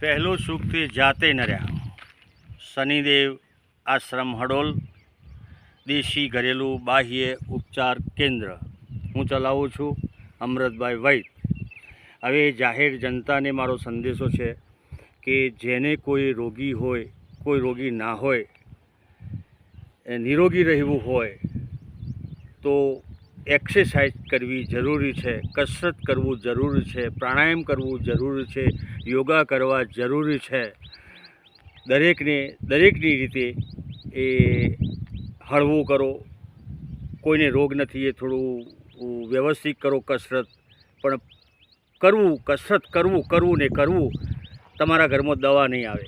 પહેલું સુખથી જાતે નર્યા. શનિદેવ, આશ્રમ હડોલ, દેશી ઘરેલું બાહ્ય ઉપચાર કેન્દ્ર. હું ચલાવું છું અમૃતભાઈ વૈદ. હવે જાહેર જનતાને મારો સંદેશો છે કે જેને કોઈ રોગી હોય, કોઈ રોગી ના હોય, એ નિરોગી રહેવું હોય, તો એક્સરસાઇઝ કરવી જરૂરી છે, કસરત કરવું જરૂરી છે, પ્રાણાયામ કરવું જરૂરી છે, યોગા કરવા જરૂરી છે. દરેકને, દરેકની રીતે એ હળવું કરો. કોઈને રોગ નથી, એ થોડું વ્યવસ્થિત કરો કસરત. પણ કરવું, કસરત કરવું કરવું ને કરવું તમારા ઘરમાં દવા નહીં આવે.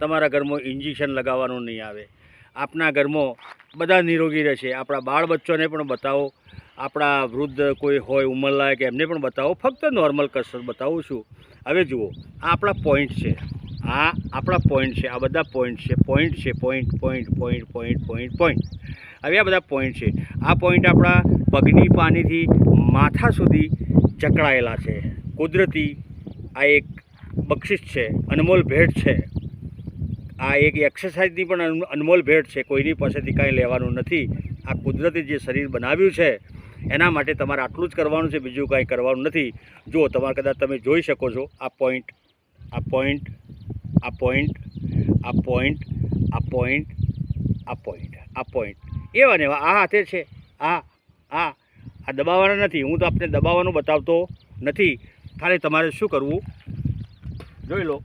તમારા ઘરમાં ઇન્જેક્શન લગાવવાનું નહીં આવે. આપના ઘરમાં બધા નિરોગી રહેશે. આપણા બાળ બચ્ચોને પણ બતાવો. આપણા વૃદ્ધ કોઈ હોય, ઉંમરલાયક, એમને પણ બતાવો. ફક્ત નોર્મલ કસરત બતાવું છું. હવે જુઓ, આ આપણા પોઈન્ટ છે. આ આપણા પોઈન્ટ છે. આ બધા પોઈન્ટ છે. પોઈન્ટ છે point point point point point point હવે આ બધા પોઈન્ટ છે. આ પોઈન્ટ આપણા પગની પાણીથી માથા સુધી જકડાયેલા છે. કુદરતી આ એક બક્ષિસ છે, અનમોલ ભેટ છે. આ એક એક્સરસાઇઝની પણ અનમોલ ભેટ છે. કોઈની પાસેથી કાંઈ લેવાનું નથી. આ કુદરતી જે શરીર બનાવ્યું છે એના માટે તમારે આટલું જ કરવાનું છે, બીજું કાંઈ કરવાનું નથી. જો તમારે કદાચ તમે જોઈ શકો છો, આ પોઈન્ટ આ પોઈન્ટ આ પોઈન્ટ આ પોઈન્ટ આ પોઈન્ટ આ પોઈન્ટ આ પોઈન્ટ એવા ને આ હાથે છે, આ આ આ દબાવવાના નથી. હું તો આપને દબાવવાનું બતાવતો નથી. ખાલી તમારે શું કરવું? જોઈ લો.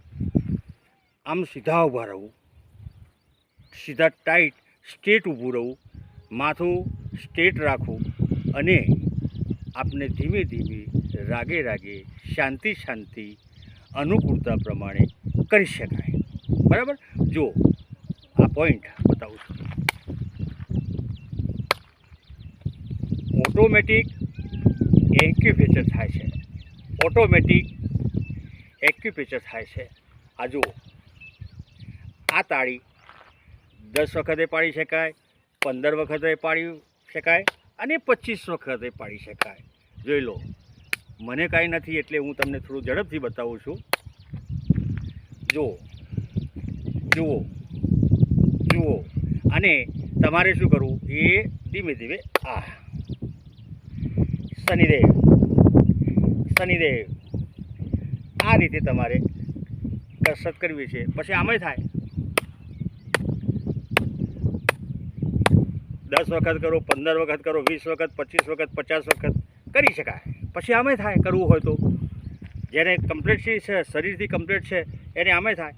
આમ સીધા ઊભા રહું સીધા ટાઈટ સ્ટેટ ઊભું રહું માથું સ્ટેટ રાખવું. અને આપને ધીમે ધીમે રાગે રાગે શાંતિ શાંતિ અનુકૂળતા પ્રમાણે કરી શકાય. બરાબર? જો, આ પોઈન્ટ બતાવું છું. ઓટોમેટિક એક્યુપેચર થાય છે. ઓટોમેટિક એક્યુપેચર થાય છે. આ જુઓ. આ તાળી દસ વખતે પાડી શકાય, પંદર વખતે પાડી શકાય અને પચીસ વખતે પાડી શકાય. જોઈ લો. મને કાંઈ નથી એટલે હું તમને થોડું ઝડપથી બતાવું છું. જુઓ. જુઓ. જુઓ. અને તમારે શું કરવું? એ ધીમે ધીમે આ. શનિદેવ. શનિદેવ. આ રીતે તમારે કસરત કરવી છે. પછી આમાંય થાય. દસ વખત કરો, પંદર વખત કરો, વીસ વખત, પચીસ વખત, પચાસ વખત, કરી શકાય. પછી આમે થાય કરવું હોય તો. જેને કમ્પ્લીટ છે, શરીરથી કમ્પ્લીટ છે, એને આમે થાય.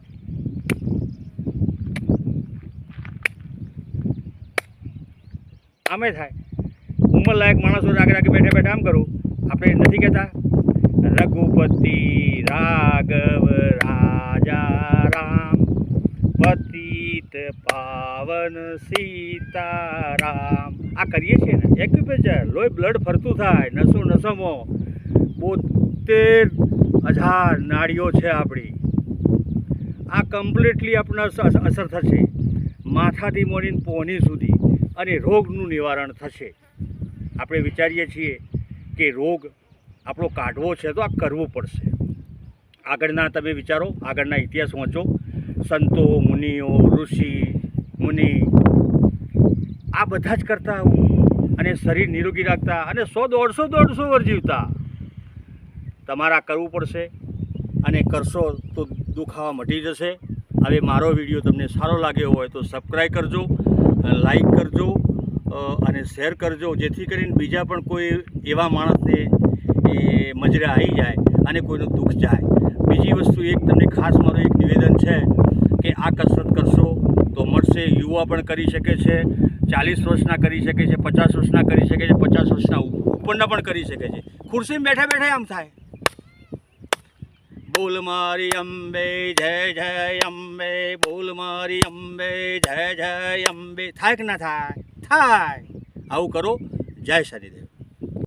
આમે થાય. ઉંમરલાયક માણસો રાગે રાગે બેઠા બેઠા આમ કરું. આપણે નથી કહેતા, રઘુપતિ રાઘવ પાવન સીતારામ. આ કરીએ છીએ ને એક્યુપ્રેચર લોહી બ્લડ ફરતું થાય, નસો નસોમાં બોતેર હજાર નાડીઓ છે આપણી. આ કમ્પ્લીટલી આપણને અસર થશે. માથાથી મોડીને પોની સુધી અને રોગનું નિવારણ થશે. આપણે વિચારીએ છીએ કે રોગ આપણો કાઢવો છે તો આ કરવું પડશે. આગળના તમે વિચારો, આગળના ઇતિહાસ વાંચો. સંતો, મુનિઓ, ઋષિ, મુનિ, આ બધા જ કરતા અને શરીર નિરોગી રાખતા અને સો દોઢસો દોઢસો વર્ષ જીવતા. તમારા કરવું પડશે અને કરશો તો દુખાવા મટી જશે. હવે મારો વીડિયો તમને સારો લાગ્યો હોય તો સબસ્ક્રાઈબ કરજો લાઈક કરજો અને શેર કરજો, જેથી કરીને બીજા પણ કોઈ એવા માણસને એ મજરે આવી જાય અને કોઈનું દુઃખ જાય. બીજી વસ્તુ એક તમને ખાસ મારું એક નિવેદન છે કે આ કસરત કરશો તો મળશે, યુવા પણ કરી શકે છે, ચાલીસ વર્ષના કરી શકે છે, પચાસ વર્ષના કરી શકે છે, પચાસ વર્ષના ઉપરના પણ કરી શકે છે. ખુરશીમાં બેઠા બેઠા આમ થાય. બોલ મારી અંબે, જય જય, અંબે, બોલ મારી અંબે, જય જય, અંબે. થાય કે ના થાય? થાય. આવું કરો. જય શનિદેવ.